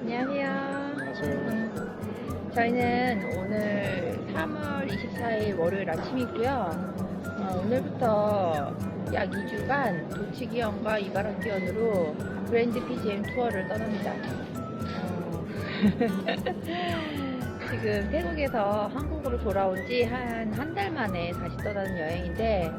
안녕하세요. 안녕하세요. 저희는 오늘 3월 24일 월요일 아침이고요. 어, 오늘부터 약 2주간 도치기현과 이바라기현으로 그랜드 PGM 투어를 떠납니다. 어, 지금 태국에서 한국으로 돌아온 지 한 한 달 만에 다시 떠나는 여행인데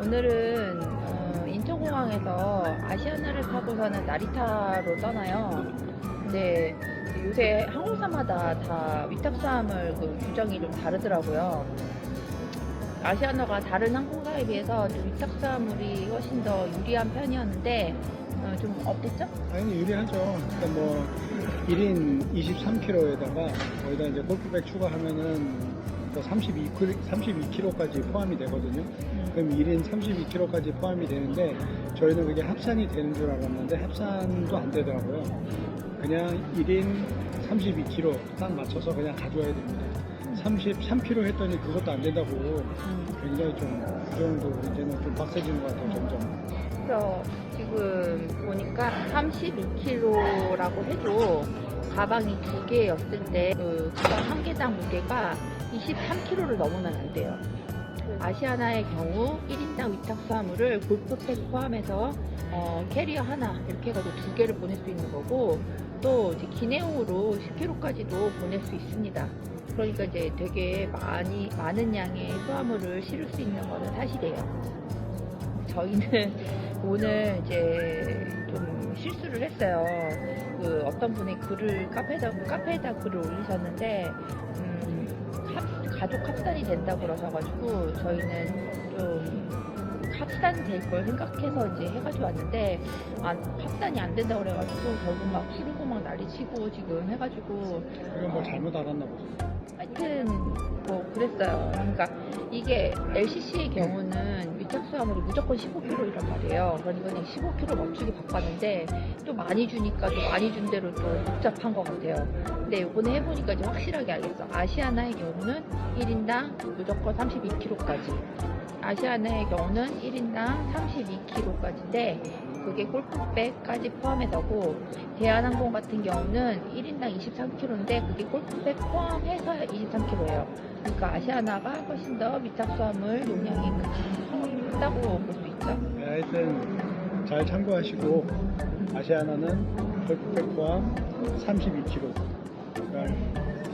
오늘은 어, 인천공항에서 아시아나를 타고서는 나리타로 떠나요. 근데 요새 항공사마다 다 위탁사함을 그 규정이 좀 다르더라고요. 아시아나가 다른 항공사에 비해서 좀 위탁사함물이 훨씬 더 유리한 편이었는데 어, 좀 어땠죠? 당연히 유리하죠. 그러니까 뭐 1인 23kg에다가 거기다 이제 골프백 추가하면은 또 32, 32kg까지 포함이 되거든요. 그럼 1인 32kg까지 포함이 되는데 저희는 그게 합산이 되는 줄 알았는데 합산도 안 되더라고요. 그냥 1인 32kg 딱 맞춰서 그냥 가져와야 됩니다. 33kg 했더니 그것도 안 된다고 굉장히 좀 그 정도 이제는 좀 빡세지는 것 같아요 점점. 그래서 지금 보니까 32kg라고 해도 가방이 두 개였을 때 그 가방 한 개당 무게가 23kg를 넘으면 안 돼요. 그 아시아나의 경우 1인당 위탁 수화물을 골프백 포함해서 어, 캐리어 하나 이렇게 해가지고 두 개를 보낼 수 있는 거고 또 이제 기내용으로 10kg까지도 보낼 수 있습니다. 그러니까 이제 되게 많이 많은 양의 수화물을 실을 수 있는 거는 사실이에요. 저희는 오늘 이제 좀 실수를 했어요. 그 어떤 분이 글을 카페에다 카페에다 글을 올리셨는데 음, 합- 가족 합산이 된다고 그러셔가지고 저희는 좀 합산 될 걸 생각해서 이제 해가지고 왔는데 안, 합산이 안 된다고 그래가지고 결국 막 부르고 막 난리 치고 지금 해가지고 이건 뭐 잘못 알았나 보죠. 하여튼 뭐 그랬어요. 그러니까 이게 LCC의 경우는 위탁수화물이 무조건 15kg이란 말이에요. 그러니까 그냥 15kg 멈추기 바꿨는데 또 많이 주니까 또 많이 준 대로 또 복잡한 것 같아요. 근데 이번에 해보니까 이제 확실하게 알겠어. 아시아나의 경우는 1인당 무조건 32kg까지. 아시아나의 경우는 1인당 32kg까지인데 그게 골프백까지 포함해서고 대한항공 같은 경우는 1인당 23kg인데 그게 골프백 포함해서 23kg예요. 그러니까 아시아나가 훨씬 더 위탁수화물 용량이 크다고 볼 수 있죠. 네, 하여튼 잘 참고하시고 아시아나는 골프백 포함 32kg 그러니까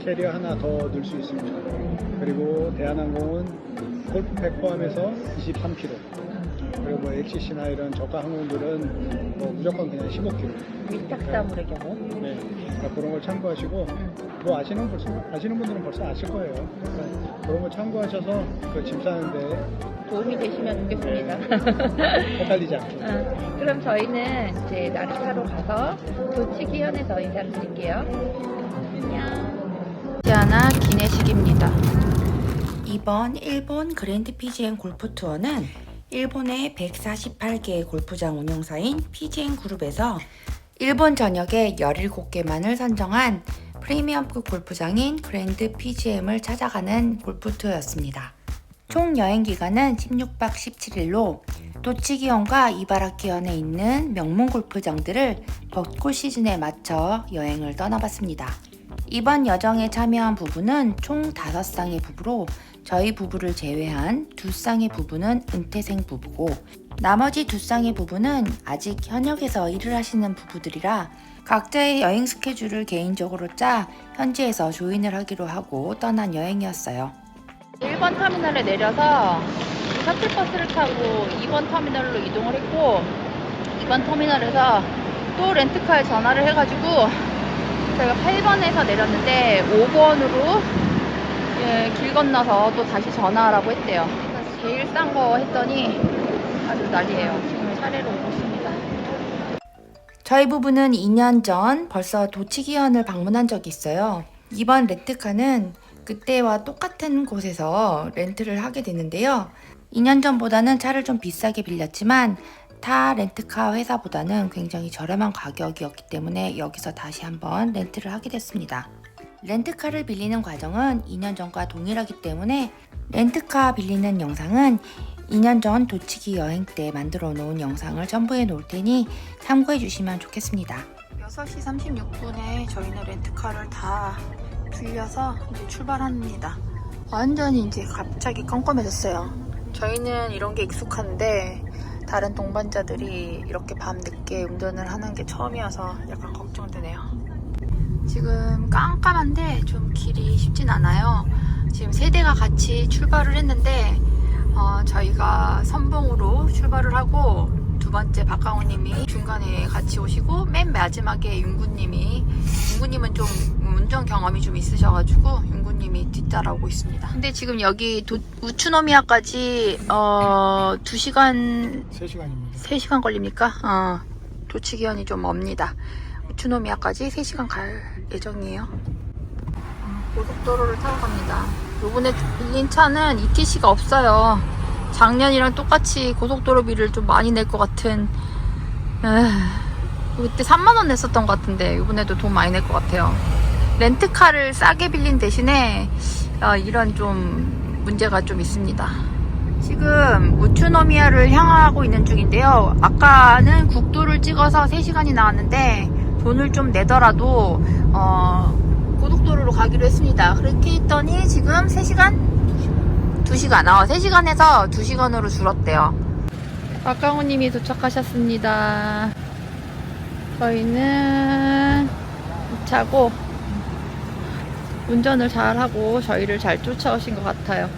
캐리어 하나 더 넣을 수 있습니다 그리고 대한항공은 골프백 포함해서 23kg 그리고 뭐 XC나 이런 저가 항공들은 뭐 무조건 그냥 15kg 위탁수화물의 경우. 네, 그러니까 그런 걸 참고하시고 뭐 아시는 벌써 아시는 분들은 벌써 아실 거예요 그러니까 그런 거 참고하셔서 그 짐 싸는데 도움이 되시면 좋겠습니다. 헷갈리지 않게 어, 그럼 저희는 이제 나리타로 가서 도치기현에서 인사를 드릴게요. 안녕. 아시아나 기내식입니다. 이번 일본 그랜드 PGN 골프 투어는 일본의 148개의 골프장 운영사인 PGN 그룹에서 일본 전역의 17개만을 선정한 프리미엄급 골프장인 그랜드 PGM을 찾아가는 골프 투어였습니다. 총 여행 기간은 16박 17일로 도치기현과 이바라키현에 있는 명문 골프장들을 벚꽃 시즌에 맞춰 여행을 떠나봤습니다. 이번 여정에 참여한 부부는 총 5쌍의 부부로 저희 부부를 제외한 두 쌍의 부부는 은퇴생 부부고 나머지 두 쌍의 부부는 아직 현역에서 일을 하시는 부부들이라 각자의 여행 스케줄을 개인적으로 짜 현지에서 조인을 하기로 하고 떠난 여행이었어요. 1번 터미널에 내려서 셔틀버스를 타고 2번 터미널로 이동을 했고 2번 터미널에서 또 렌트카에 전화를 해가지고 저희가 8번에서 내렸는데 5번으로 예, 길 건너서 또 다시 전화하라고 했대요. 제일 싼 거 했더니 아주 난리예요. 지금 차례로 오고 있습니다. 저희 부부는 2년 전 벌써 도치기현을 방문한 적이 있어요. 이번 렌트카는 그때와 똑같은 곳에서 렌트를 하게 됐는데요. 2년 전보다는 차를 좀 비싸게 빌렸지만 타 렌트카 회사보다는 굉장히 저렴한 가격이었기 때문에 여기서 다시 한번 렌트를 하게 됐습니다. 렌트카를 빌리는 과정은 2년 전과 동일하기 때문에 렌트카 빌리는 영상은 2년 전 도치기 여행 때 만들어 놓은 영상을 첨부해 놓을 테니 참고해 주시면 좋겠습니다. 6시 36분에 저희는 렌트카를 다 빌려서 이제 출발합니다. 완전히 이제 갑자기 껌껌해졌어요. 저희는 이런 게 익숙한데 다른 동반자들이 이렇게 밤 늦게 운전을 하는 게 처음이어서 약간 걱정되네요. 지금 깜깜한데 좀 길이 쉽진 않아요. 지금 세 대가 같이 출발을 했는데 어, 저희가 선봉으로 출발을 하고 두 번째 박강호님이 중간에 같이 오시고 맨 마지막에 윤구님이 윤구님은 좀 운전 경험이 좀 있으셔가지고 윤구님이 뒤따라오고 있습니다. 근데 지금 여기 도- 우츠노미아까지 어, 2시간 3시간입니다. 3시간 걸립니까? 어, 도치기현이 좀 멉니다. 우츠노미아까지 3시간 갈 예정이에요. 고속도로를 타고 갑니다. 요번에 빌린 차는 ETC가 없어요. 작년이랑 똑같이 고속도로비를 좀 많이 낼 것 같은, 에휴, 그때 3만원 냈었던 것 같은데, 요번에도 돈 많이 낼 것 같아요. 렌트카를 싸게 빌린 대신에, 어, 이런 좀 문제가 좀 있습니다. 지금 우츠노미아를 향하고 있는 중인데요. 아까는 국도를 찍어서 3시간이 나왔는데 돈을 좀 내더라도 어, 고속도로로 가기로 했습니다. 그렇게 했더니 지금 3시간? 2시간. 어, 3시간에서 2시간으로 줄었대요. 박강호님이 도착하셨습니다. 저희는 이 차고 운전을 잘하고 저희를 잘 쫓아오신 것 같아요.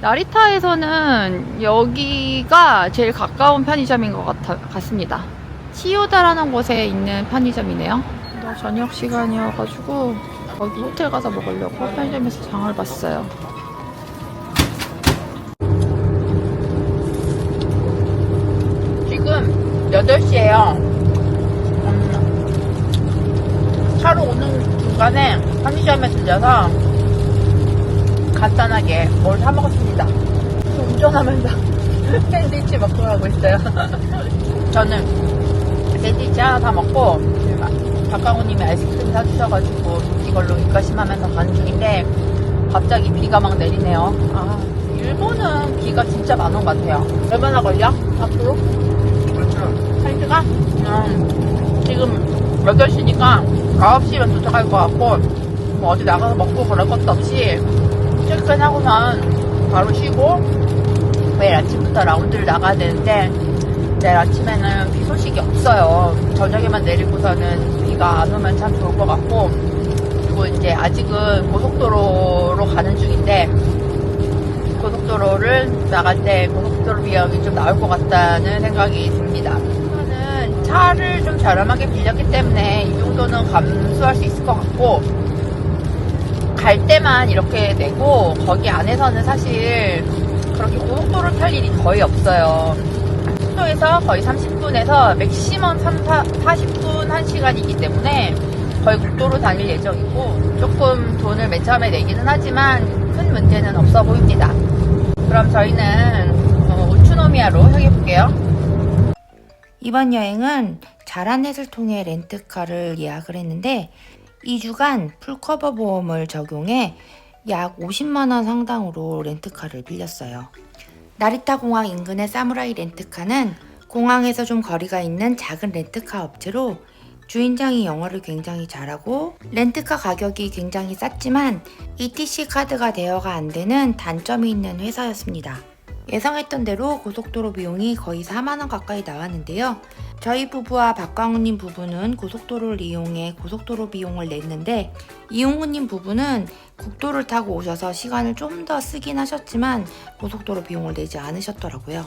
나리타에서는 여기가 제일 가까운 편의점인 것 같아, 같습니다. 치요다라는 곳에 있는 편의점이네요. 나 저녁 시간이어가지고 거기 호텔 가서 먹으려고 편의점에서 장을 봤어요. 지금 8시에요. 음, 차로 오는 중간에 편의점에 들려서 간단하게 뭘 사 먹었습니다. 운전하면서 샌드위치 먹고 가고 있어요. 저는 샌드위치 하나 다 먹고 박강호님이 아이스크림 사주셔가지고 이걸로 입가심하면서 가는 중인데 갑자기 비가 막 내리네요. 아, 일본은 비가 진짜 많은 것 같아요. 얼마나 걸려? 앞으로? 그렇죠. 한 시간? 음, 지금 8시니까 9시면 도착할 것 같고 뭐 어디 나가서 먹고 그럴 것도 없이 출근하고선 바로 쉬고 매일 아침부터 라운드를 나가야 되는데 내일 아침에는 비 소식이 없어요. 저녁에만 내리고서는 비가 안 오면 참 좋을 것 같고 그리고 이제 아직은 고속도로로 가는 중인데 고속도로를 나갈 때 고속도로 비용이 좀 나올 것 같다는 생각이 듭니다. 저는 차를 좀 저렴하게 빌렸기 때문에 이 정도는 감수할 수 있을 것 같고 갈 때만 이렇게 내고 거기 안에서는 사실 그렇게 고속도로 탈 일이 거의 없어요. 숙소에서 거의 30분에서 맥시멈 3, 4, 40분 1시간이기 때문에 거의 국도로 다닐 예정이고 조금 돈을 맨 처음에 내기는 하지만 큰 문제는 없어 보입니다. 그럼 저희는 어, 우츠노미아로 향해 볼게요. 이번 여행은 자라넷을 통해 렌트카를 예약을 했는데 2주간 풀커버 보험을 적용해 약 50만원 상당으로 렌트카를 빌렸어요. 나리타 공항 인근의 사무라이 렌트카는 공항에서 좀 거리가 있는 작은 렌트카 업체로 주인장이 영어를 굉장히 잘하고 렌트카 가격이 굉장히 쌌지만 ETC 카드가 대여가 안 되는 단점이 있는 회사였습니다. 예상했던 대로 고속도로 비용이 거의 4만원 가까이 나왔는데요. 저희 부부와 박광우님 부부는 고속도로를 이용해 고속도로 비용을 냈는데 이용우님 부부는 국도를 타고 오셔서 시간을 좀 더 쓰긴 하셨지만 고속도로 비용을 내지 않으셨더라고요.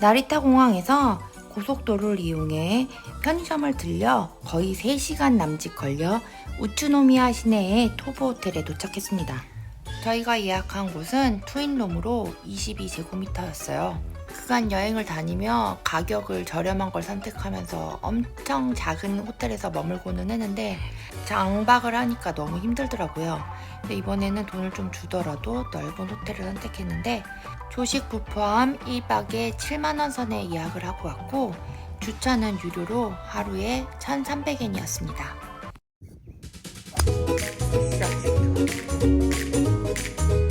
나리타 공항에서 고속도로를 이용해 편의점을 들려 거의 3시간 남짓 걸려 우츠노미아 시내의 토부 호텔에 도착했습니다. 저희가 예약한 곳은 투인룸으로 22제곱미터였어요. 그간 여행을 다니며 가격을 저렴한 걸 선택하면서 엄청 작은 호텔에서 머물고는 했는데 장박을 하니까 너무 힘들더라고요. 근데 이번에는 돈을 좀 주더라도 넓은 호텔을 선택했는데 조식 부포함 1박에 7만원 선에 예약을 하고 왔고 주차는 유료로 하루에 1,300엔이었습니다. Thank you.